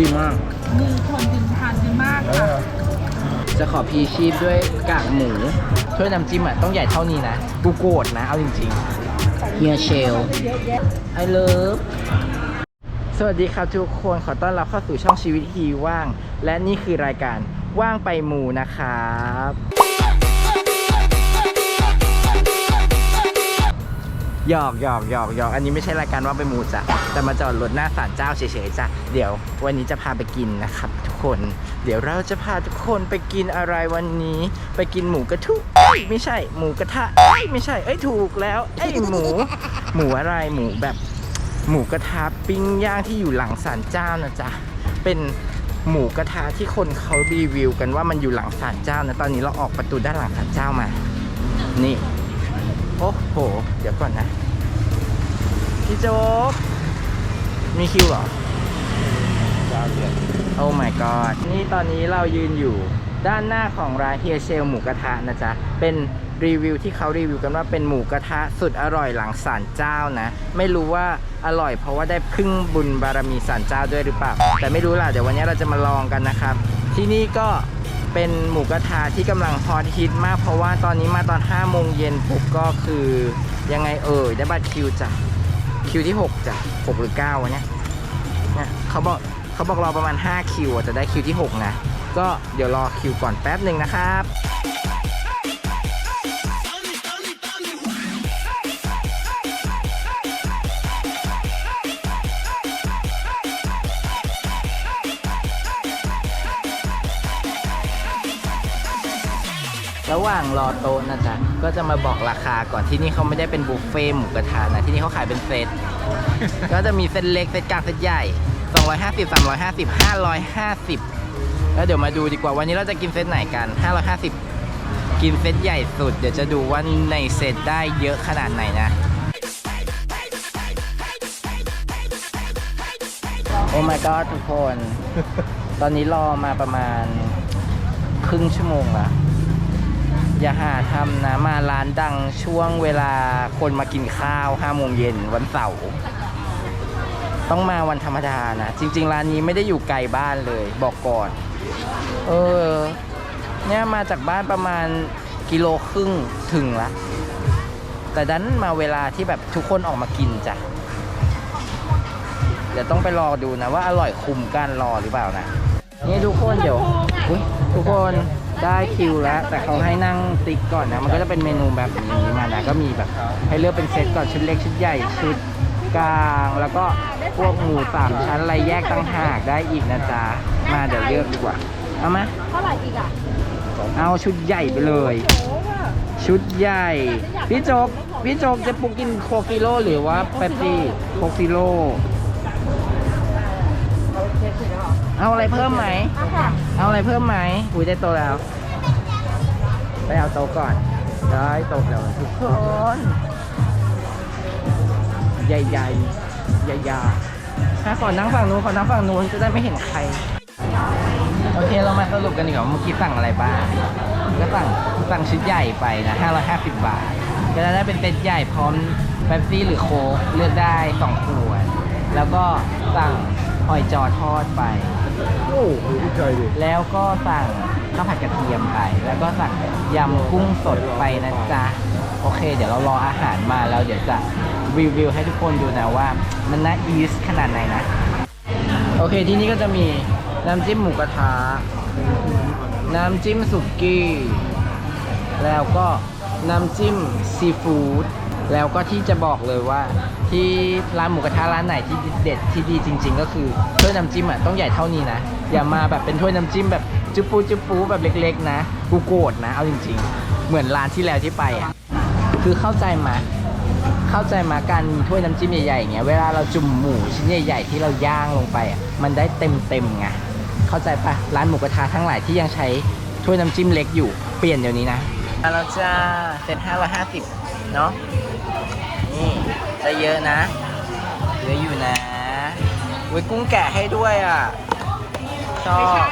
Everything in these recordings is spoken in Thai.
ดีมากมือคนดินทานดีมากค่ะ จะขอพีชีพด้วยกากหมูถ้วยน้ำจิ้มอะต้องใหญ่เท่านี้นะกูโกรธนะ เอาจริงๆเฮียเชล I love สวัสดีครับทุกคนขอต้อนรับเข้าสู่ช่องชีวิตฮีว่าง และนี่คือรายการว่างไปหมู่นะครับ หยอกหยอกหยอกหยอกอันนี้ไม่ใช่รายการว่างไปหมูจ้ะแต่มาจอดรถหน้าศาลเจ้าเฉยๆจ้ะเดี๋ยววันนี้จะพาไปกินนะครับ ทุกคน เดี๋ยวเราจะพาทุกคนไปกินอะไรวันนี้ ไปกินหมูกระทุเอ้ยไม่ใช่หมูกระทะเอ้ยไม่ใช่เอ้ยถูกแล้วเอ้ยหมู หมูอะไรหมูแบบ หมูกระทะปิ้งย่างที่อยู่หลังศาลเจ้านะจ๊ะเป็นหมูกระทะที่คนเขารีวิวกันว่ามันอยู่หลังศาลเจ้านะตอนนี้เราออกประตูด้านหลังศาลเจ้ามา นี่ โอ้โห เดี๋ยวก่อนนะ พี่โจ๊ก มีคิวเหรอโอ้ my god นี่ตอนนี้เรายืนอยู่ด้านหน้าของร้านเฮียเชลหมูกระทะนะจ๊ะ เป็นรีวิวที่เขารีวิวกันว่าเป็นหมูกระทะสุดอร่อยหลังศาลเจ้านะ ไม่รู้ว่าอร่อยเพราะว่าได้พึ่งบุญบารมีศาลเจ้าด้วยหรือเปล่า แต่ไม่รู้ล่ะ เดี๋ยววันนี้เราจะมาลองกันนะครับ ที่นี่ก็ เป็นหมูกระทะที่กำลังฮอตฮิตมาก เพราะว่าตอนนี้มาตอน5โมงเย็นปุ๊บก็คือยังไงเอ่ยได้บัตรคิวจ้ะคิวที่6จ้ะ6หรือ9วะเนี่ยเนี่ยเขาบอกเขาบอกรอประมาณ 5 คิวจะได้คิวที่ 6 นะ ก็เดี๋ยวรอคิวก่อนแป๊บหนึ่งนะครับ ระหว่างรอโต๊ะนะจ๊ะก็จะมาบอกราคาก่อนที่นี่เขาไม่ได้เป็นบุฟเฟ่หมูกระทะนะที่นี่เขาขายเป็นเซต ก็จะมีเซตเล็กเซตกลางเซตใหญ่ 250 350 550 แล้วเดี๋ยวมาดูดีกว่าวันนี้เราจะกินเซตไหนกัน 550 กินเซตใหญ่สุด เดี๋ยวจะดูว่าในเซตได้เยอะขนาดไหนนะ โอ้ my god ทุกคน ตอนนี้รอมาประมาณครึ่งชั่วโมงละ อย่าหาทำนะมาร้านดังช่วงเวลาคนมากินข้าว5โมงเย็นวันเสาร์ต้องมาวันธรรมดานะ จริง ๆ ร้านนี้ไม่ได้อยู่ไกลบ้านเลย บอกก่อน เออ เนี่ยมาจากบ้านประมาณกิโลครึ่งถึงละ แต่ดันมาเวลาที่แบบทุกคนออกมากินจ้ะ เดี๋ยวต้องไปรอดูนะว่าอร่อยคุ้มการรอหรือเปล่านะ นี่ทุกคนเดี๋ยวทุกคน ได้คิวแล้ว แต่เขาให้นั่งติ๊กก่อนนะ มันก็จะเป็นเมนูแบบนี้มานะ ก็มีแบบให้เลือกเป็นเซตก่อนชุดเล็กชุดใหญ่ชุดกลาง แล้วก็พวกหมูสามชั้นอะไรแยกตั้งหากได้อีกนะจ๊ะ มาเดี๋ยวเลือกดีกว่า เอามาเท่าไหร่อีกอะเอาชุดใหญ่ไปเลยโอ้ว่าชุดใหญ่ พี่โจ๊กพี่โจ๊กจะปุกกินโคกิโลหรือว่าเป๊ปซี่โคกิโล เอาอะไรเพิ่มไหม เอาค่ะเอาอะไรเพิ่มไหมอุ้ยได้โตแล้ว ไปเอาโตก่อน ได้โตแล้วทุกคน ใหญ่ใหญ่ใหญ่ใหญ่ๆถ้าขอนั่งฝั่งนู้นขอนั่งฝั่งนู้นจะได้ไม่เห็นใคร โอเคเรามาสรุปกันดีกว่าเมื่อกี้สั่งอะไรบ้าง ก็สั่งสั่งชุดใหญ่ไปนะ550 บาท ก็จะได้เป็นเซตใหญ่พร้อมเป๊ปซี่หรือโค้กเลือกได้2ขวด แล้วก็สั่งหอยจอทอดไป โอ้โหใจดิแล้วก็สั่งข้าวผัดกระเทียมไป แล้วก็สั่งยำกุ้งสดไปนะจ๊ะ โอเค เดี๋ยวเรารออาหารมาแล้วเดี๋ยวจะรีวิวให้ทุกคนดูนะว่า มันน่าอีสขนาดไหนนะ โอเคที่นี่ก็จะมีน้ำจิ้มหมูกระทะ น้ำจิ้มสุกี้ แล้วก็น้ำจิ้มซีฟู้ด แล้วก็ที่จะบอกเลยว่า ที่ร้านหมูกระทะร้านไหนที่เด็ดที่ดีจริง ๆ ก็คือถ้วยน้ำจิ้มอะต้องใหญ่เท่านี้นะ อย่ามาแบบเป็นถ้วยน้ำจิ้มแบบจุ๊บปูจุ๊บปูแบบเล็ก ๆ นะ กูโกรธนะ เอาจริง ๆ เหมือนร้านที่แล้วที่ไปอะคือเข้าใจมาเข้าใจมาการมีถ้วยน้ำจิ้มใหญ่ๆอย่างเงี้ยเวลาเราจุ่มหมูชิ้นใหญ่ ๆ ที่เราย่างลงไปอะมันได้เต็มๆไงเข้าใจปะร้านหมูกระทะทั้งหลายที่ยังใช้ถ้วยน้ำจิ้มเล็กอยู่เปลี่ยนเดี๋ยวนี้นะมาจ้าเซ็ตห้าร้อยห้าสิบเนาะ นี่ได้เยอะนะ เยอะอยู่นะอุ้ยกุ้งแกะให้ด้วยอะ ชอบ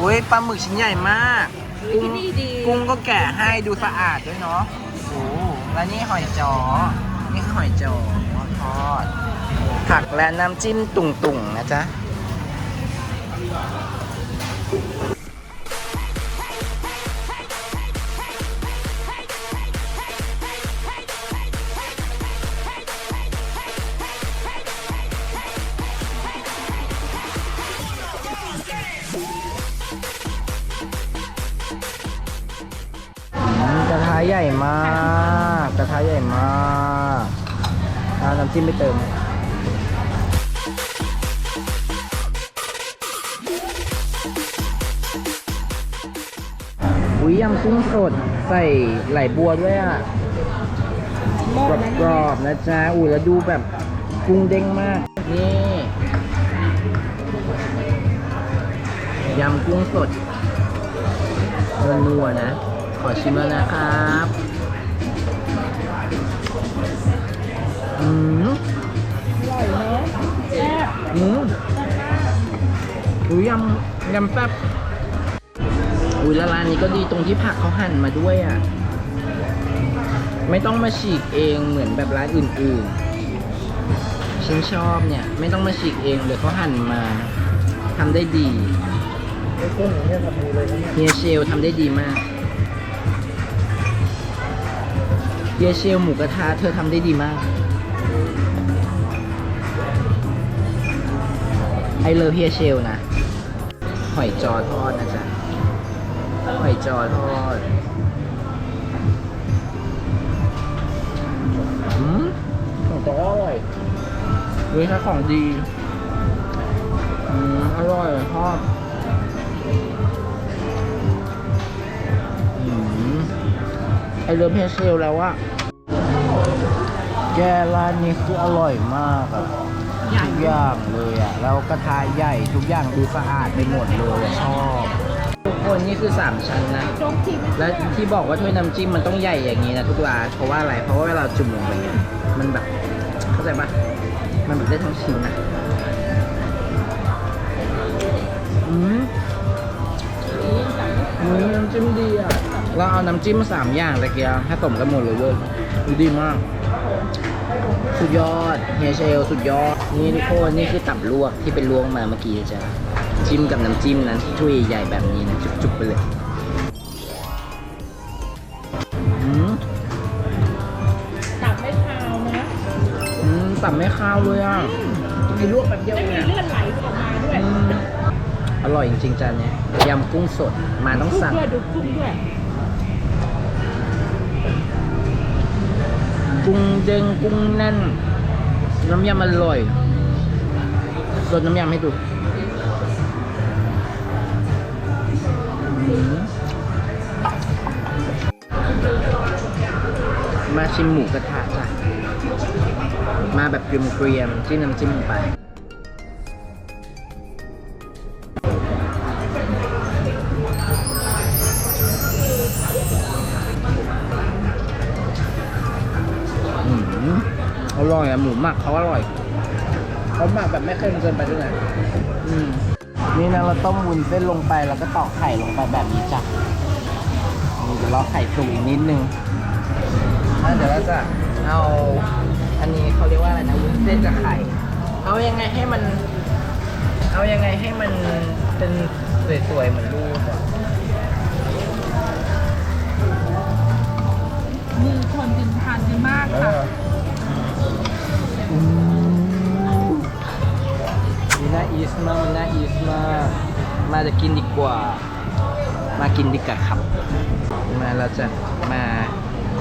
อุ้ยปลาหมึกชิ้นใหญ่มาก กุ้งที่นี่ดีกุ้งก็แกะให้ดูสะอาดด้วยเนาะโอ้แล้วนี่หอยจอ นี่คือหอยจอทอดผักและน้ำจิ้มตุ่งๆนะจ๊ะ ใหญ่มาก กระทะใหญ่มากเอาน้ำจิ้มไปเติมอุ้ยยำกุ้งสดใส่ไหลบัวด้วยอะกรอบๆนะจ๊ะอุ้ยแล้วดูแบบกุ้งเด้งมาก นี่ยำกุ้งสดนัวๆนะ ขอชิมแล้วนะครับอืมอร่อยเนาะแซ่บอืมอุ้ยยำยำแป๊บอุ้ยแล้วร้านนี้ก็ดีตรงที่ผักเขาหั่นมาด้วยอะ ไม่ต้องมาฉีกเองเหมือนแบบร้านอื่นๆ ฉันชอบเนี่ย ไม่ต้องมาฉีกเองเลยเขาหั่นมาทำได้ดีเงี้ยทำมือเลยนะเนี่ยเฮียเชลทำได้ดีมาก เฮียเชลหมูกระทะเธอทำได้ดีมาก ไอเลิฟเฮียเชลนะ หอยจอทอดนะจ๊ะ หอยจอทอดอืมของจออร่อยเฮ้ยถ้าของดี อืม อร่อยทอด ไอเลิฟเฮเชลแล้วอะแกร้านนี้คืออร่อยมากอะทุกอย่างเลยอะแล้วกระทะใหญ่ทุกอย่างดูสะอาดไปหมดเลยชอบทุกคนนี่คือ 3 ชั้นนะ และที่บอกว่าถ้วยน้ำจิ้มมันต้องใหญ่อย่างนี้นะทุกร้านเพราะว่าอะไรเพราะว่าเวลาจุ่มลงไปเนี่ยมันแบบเข้าใจปะมันแบบได้ทั้งชิ้นนะอืมอืมน้ำจิ้มดีอะ เราเอาน้ำจิ้มมาสามอย่างตะเกียบผสมกันหมดเลยเว้ยดูดีมาก สุดยอดเฮียเชลสุดยอด นี่ทุกคนนี่คือตับลวกที่เป็นลวกมาเมื่อกี้จ้ะจิ้มกับน้ำจิ้มนั้นที่ถ้วยใหญ่ๆแบบนี้นะจุกๆไปเลยอืมตับไม่คาวนะอืมตับไม่ข้าวเลยอะมีลวกแบบเดียวไม่เองมีอะเลือดไหลออกมาด้วยอืมอร่อยจริงๆจานเนี้ยยำกุ้งสดมาต้องกุ้งสั่งด้วยดูกุ้งด้วย กุ้งเด้งกุ้งแน่น น้ำยำอร่อยสดน้ำยำให้ดูมาชิมหมูกระทะจ้ะมาแบบเกรียมๆจิ้มน้ำจิ้มลงไป อร่อยอะหมูหมักเขาอร่อยเขาหมักแบบไม่เค็มเกินไปด้วยนะอืมนี่นะเราต้มวุ้นเส้นลงไปแล้วก็ตอกไข่ลงไปแบบนี้จ้ะนี่เดี๋ยวรอไข่สุกอีกนิดนึงแล้วเดี๋ยวเราจะเอาอันนี้เขาเรียกว่าอะไรนะวุ้นเส้นกับไข่ เอายังไงให้มัน เอายังไงให้มันเป็นสวยๆเหมือนรูปอะมีคนกินทานกันมากเอค่ะ สมากมันน่าอีสมากมาจะกินดีกว่า มากินดีกว่าครับ มาเราจะมา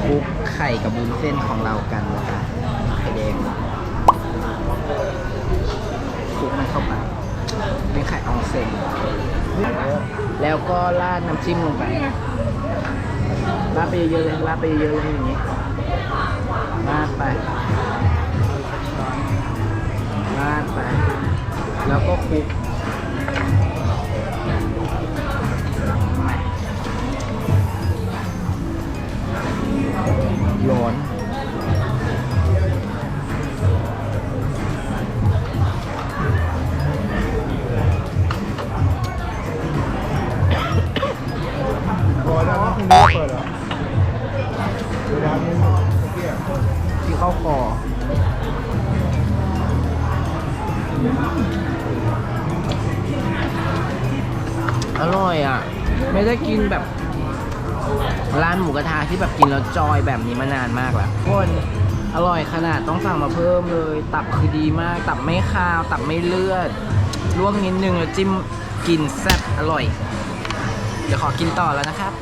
คลุกไข่กับบุ้นเส้นของเรากันนะคะไข่แดงคลุกมันเข้าไปเป็นไข่อองเซนแล้วก็ราดน้ำจิ้มลงไปราดไปเยอะๆเลยราดไปเยอะๆเลยอย่างนี้ แล้วก็คลุกร้อน ที่แบบกินแล้วจอยแบบนี้มานานมากแล้วคนอร่อยขนาดต้องสั่งมาเพิ่มเลย ตับคือดีมาก ตับไม่คาว ตับไม่เลือดลวกนิดนึงแล้วจิ้มกินแซ่บอร่อย เดี๋ยวขอกินต่อแล้วนะครับ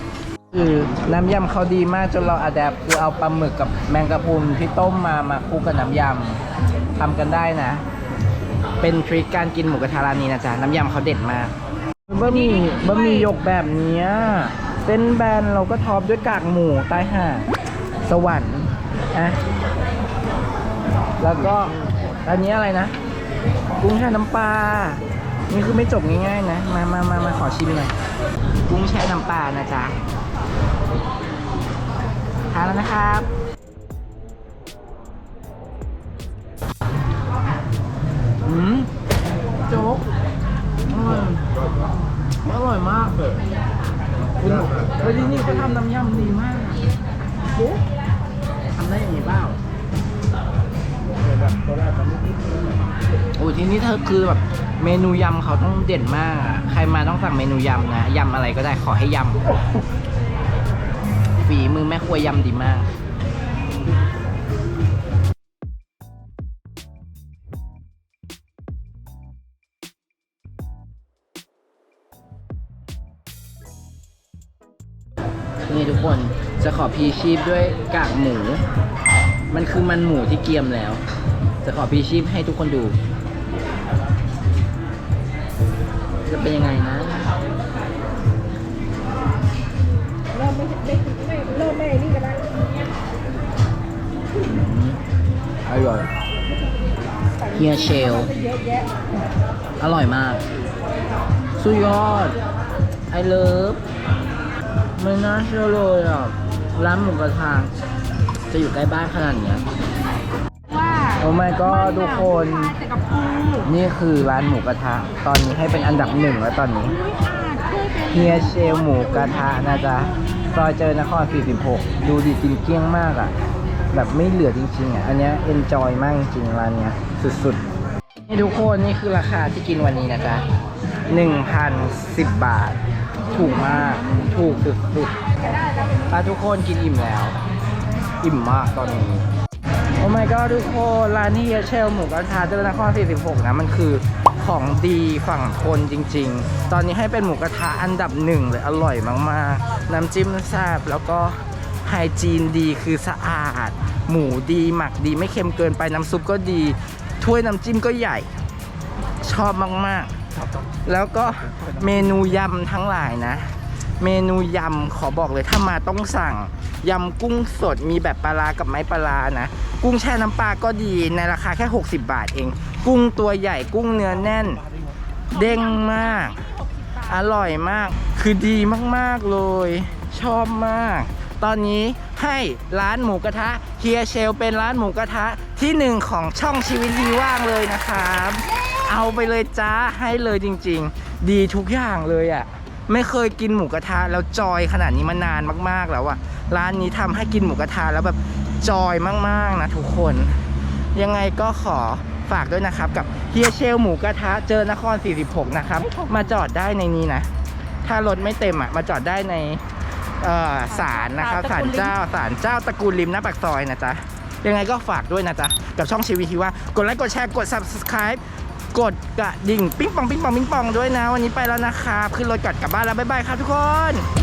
คือน้ำยำเขาดีมากจนเราอัดแอปคือเอาปลาหมึกกับแมงกะพรุนที่ต้มมามาคลุกกับน้ำยำทำกันได้นะ เป็นทริคการกินหมูกระทะร้านนี้นะจ๊ะน้ำยำเขาเด็ดมากบะหมี่บะหมี่ยกแบบเนี้ย เส้นแบนเราก็ท็อปด้วยกากหมูใต้ห่าสวรรค์อะแล้วก็อันนี้อะไรนะ กุ้งแช่น้ำปลา นี่คือไม่จบง่ายๆนะ มามามามาขอชิมหน่อย กุ้งแช่น้ำปลานะจ๊ะทานแล้วนะครับอืมโจ๊กอร่อยอร่อยมากเลย คุณเฮ้ยที่นี่เขาทำน้ำยำดีมากโอ้ทำได้อย่างนี้เปล่าโอ้ที่นี่เธอคือแบบเมนูยำเขาต้องเด่นมาก ใครมาต้องสั่งเมนูยำนะยำอะไรก็ได้ขอให้ยำฝีมือแม่ครัวยำดีมาก จะขอพีชีพด้วยกากหมู มันคือมันหมูที่เกรียมแล้ว จะขอพีชีพให้ทุกคนดู จะเป็นยังไงนะ เริ่มไม่ไม่ไม่เริ่มไม่นี่กันแล้วอร่อยเฮียเชล เยอะแยะอร่อยมาก สุดยอดไอเลิฟไม่น่าเชื่อเลยอะ ร้านหมูกระทะจะอยู่ใกล้บ้านขนาดเนี้ย ว่าโอ้ my god ทุกคน แต่กับปูนี่คือร้านหมูกระทะ ตอนนี้ให้เป็นอันดับหนึ่งแล้วตอนนี้อุ้ยอาจเคยเป็นเฮียเชลหมูกระทะนะจ๊ะซอยเจริญนคร 46 ดูดิกินเกลี้ยงมากอะ แบบไม่เหลือจริงๆอะ อันเนี้ยเอนจอยมากจริงๆร้านเนี้ย สุดๆ นี่ทุกคนนี่คือราคาที่กินวันนี้นะจ๊ะ1,010 บาท ถูกมาก ถูกสุดๆถ้าทุกคนกินอิ่มแล้ว อิ่มมากตอนนี้ โอ้ my god ทุกคนร้านนี้เชลหมูกระทะเจริญนคร46 นะ มันคือของดีฝั่งทนจริง ๆ ตอนนี้ให้เป็นหมูกระทะอันดับหนึ่งเลยอร่อยมากๆ น้ำจิ้มแซ่บแล้วก็ไฮจีนดีคือสะอาด หมูดีหมักดีไม่เค็มเกินไปน้ำซุปก็ดี ถ้วยน้ำจิ้มก็ใหญ่ ชอบมากๆ แล้วก็เมนูยำทั้งหลายนะ เมนูยำขอบอกเลยถ้ามาต้องสั่งยำกุ้งสดมีแบบปลารากับไม้ปลารานะ กุ้งแช่น้ำปลาก็ดีในราคาแค่ 60 บาทเอง กุ้งตัวใหญ่กุ้งเนื้อแน่น เด้งมาก อร่อยมาก คือดีมากๆเลย ชอบมาก ตอนนี้ให้ร้านหมูกระทะเฮียเชลเป็นร้านหมูกระทะที่หนึ่งของช่องชีวิตทีว่างเลยนะครับ เอาไปเลยจ้าให้เลยจริง ๆ ดีทุกอย่างเลยอะ่ะไม่เคยกินหมูกระทะแล้วจอยขนาดนี้มานานมากๆแล้วอะ่ะร้านนี้ทำให้กินหมูกระทะแล้วแบบจอยมากๆนะทุกคน ยังไงก็ขอฝากด้วยนะครับ กับเฮียเชลหมูกระทะเจอนคร 46 นะครับ มาจอดได้ในนี้นะ ถ้ารถไม่เต็มอะมาจอดได้ในเอ่อศาลนะครับศาลเจ้าศาลเจ้าตระกูลริมหน้าปากซอยนะจ๊ะยังไงก็ฝากด้วยนะจ๊ะ กับช่องชีวิตที่ว่ากดไลค์กดแชร์กด subscribe กดกระดิ่ง ปิ๊งปองปิ๊งปองปิ๊งปองด้วยนะ วันนี้ไปแล้วนะครับขึ้นรถกลับกลับบ้านแล้ว บ๊ายบายครับทุกคน